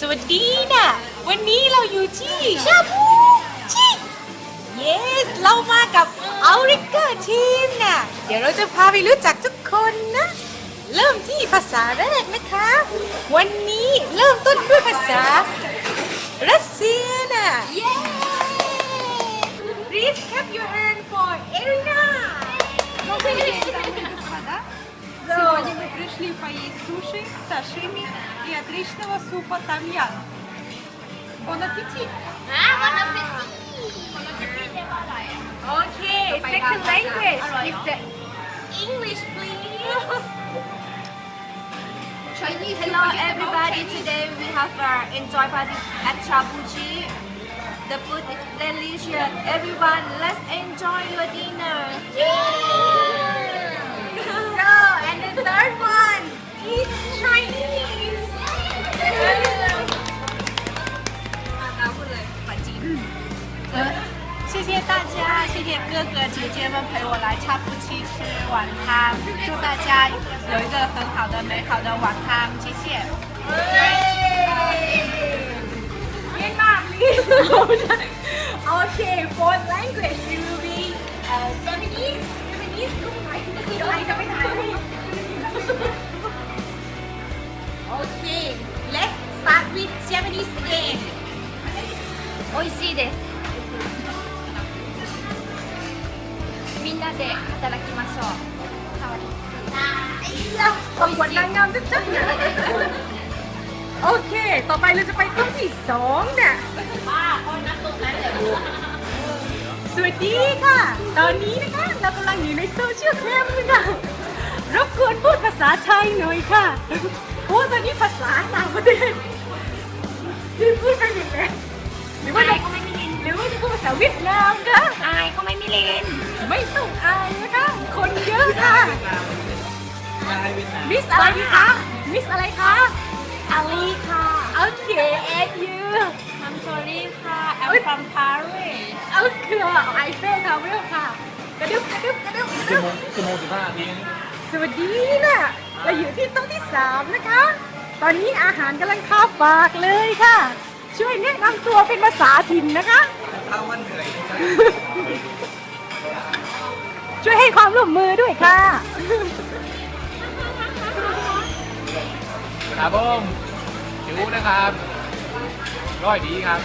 สวัสดีนะ วันนี้เราอยู่ที่ชาบูชิเยส เรามากับเอาริกเกอร์ทีมนะเดี๋ยวเราจะพาไปรู้จักทุกคนนะ เริ่มที่ภาษาแรกนะคะ วันนี้เริ่มต้นด้วยภาษา суши, сашими и отличного супа тамьян. Бон аппетит! Okay, second language is the English, please. Chinese. Hello everybody. Today we have our enjoy party at Shabuchi. The food is delicious. Everyone, let's enjoy 哥哥姐姐们陪我来差夫妻吃晚餐，祝大家有一个很好的美好的晚餐，谢谢。Okay, for language. なで働きましょう。 ประกวดนางงามชัดๆเลยโอเค ต่อไปเราจะไปต้นที่สองเนี่ยสวัสดีค่ะ ตอนนี้นะคะ เรากำลังอยู่ในโซเชียลแคมป์ค่ะ รบกวนพูดภาษาไทยหน่อยค่ะ เพราะว่าตอนนี้ภาษาต่างประเทศที่พูดกันอย่างไรหรือว่าจะหรือว่าจะพูดภาษาเวียดนามคะ อายเขาไม่มีเลน ไม่ต้องอายนะคะ คนเยอะค่ะ มิสอะไรคะ มิสอะไรคะอาลีค่ะโอเค and you I'm sorry ค่ะ I'm from Paris เอาคือไอเฟลทาวเวลค่ะ กระดึบกระดึบกระดึบกระดึชั่วบโมงชั่วโมงสิบห้านาทีนี่สวัสดีนะเราอยู่ที่โต๊ะที่สามนะคะ ตอนนี้อาหารกำลังเข้าปากเลยค่ะ ช่วยแนะนำตัวเป็นภาษาถิ่นนะคะ ถ้าวันเหนื่อย ช่วยให้ความร่วมมือด้วยค่ะ ครับผมจิ๋วนะครับร้อยดีครับ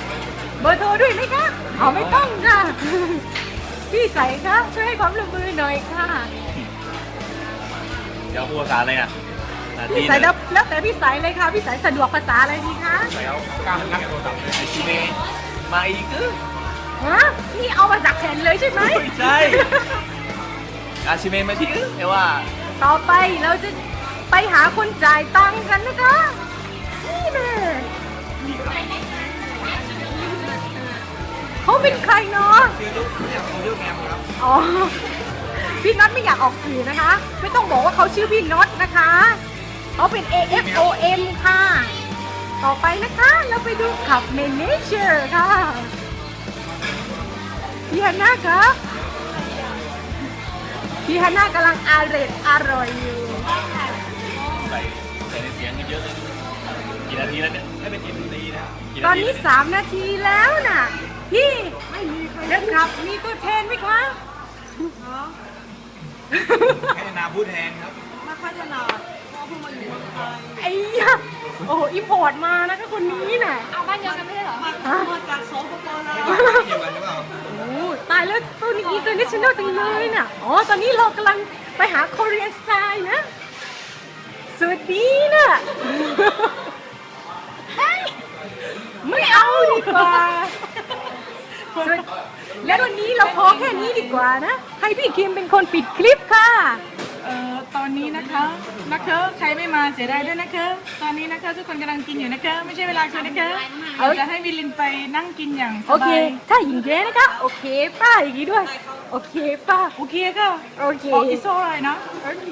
เบอร์โทรด้วยไหมคะเอาไม่ต้องค่ะ พี่ใสคะช่วยให้ความร่วมมือหน่อยค่ะ เดี๋ยวพูดภาษาอะไรอะภาษาจีพี่นสายแล้วแล้วแต่พี่สายเลยค่ะ พี่สายสะดวกภาษาอะไรดีคะใส่เอากล้ามงัดโทรศัพท์ไอชีเมมาอีกคือฮะ นี่เอามาจากแผ่นเลยใช่ไหม ไม่ใช่ อาชิเมมาที่คือแต่ว่าต่อไปเราจะไปหาคนจ่ายตังค์กันนะคะ นี่แน่เขาเป็นใครเนาะชื่อลูกเนี่ยของลูกแงมครับอ๋อ พี่น็อตไม่อยากออกสื่อนะคะ ไม่ต้องบอกว่าเขาชื่อพี่น็อตนะคะเขาเป็น AFOM ค่ะ ต่อไปนะคะเราไปดูขับเมนเจอร์ค่ะพี่ฮันน่าคะ พี่ฮันน่ากำลังอาเรดอร่อยอยู่ใส่ใส่ในเสียงกันเยอะเลยกี่นาทีแล้วเนี่ยให้เป็นกี่นาทีนะกี่ตอนาทีนนี้สามนาทีแล้วน่ะ พี่เด็กครับ มีตัวแทนไหมคะให้นาพูดแทนครับไม่ค่อยถนัดเพราะเพิ่งมาอยู่เมืองไทยไอ้ยะโอ้โหอิมพอร์ตมานะคะคนนี้น่ะ เอา บ้านเดียวกันไม่ได้เหรอมาจากสปปลาวเกี่ยวกันหรือเปล่าโอ้ตายแล้วตัวนี้อินเตอร์เนชั่นแนลจังเลยน่ะอ๋อตอนนี้เรากำลังไปหาค o เรียนสไตล์นะสวัสดีน่ะเฮ้ยไม่เอาดีกว่าแล้ววันนี้เราพอแค่นี้ดีกว่านะ ให้พี่คิมเป็นคนปิดคลิปค่ะ อ่อตอนนี้นะคะนะคะใครไม่มาเสียดายด้วยนะคะตอนนี้นะคะทุกคนกำลังกินอยู่นะคะไม่ใช่เวลากินนะคะเราจะให้วิลินไปนั่งกินอย่างสโอเคบายถ้าหญิงแย้นะคะโอเคป้าอย่างนี้ด้วย โอเคป้าโอเคก็โอเคอ๋อ it's alright นะโอเค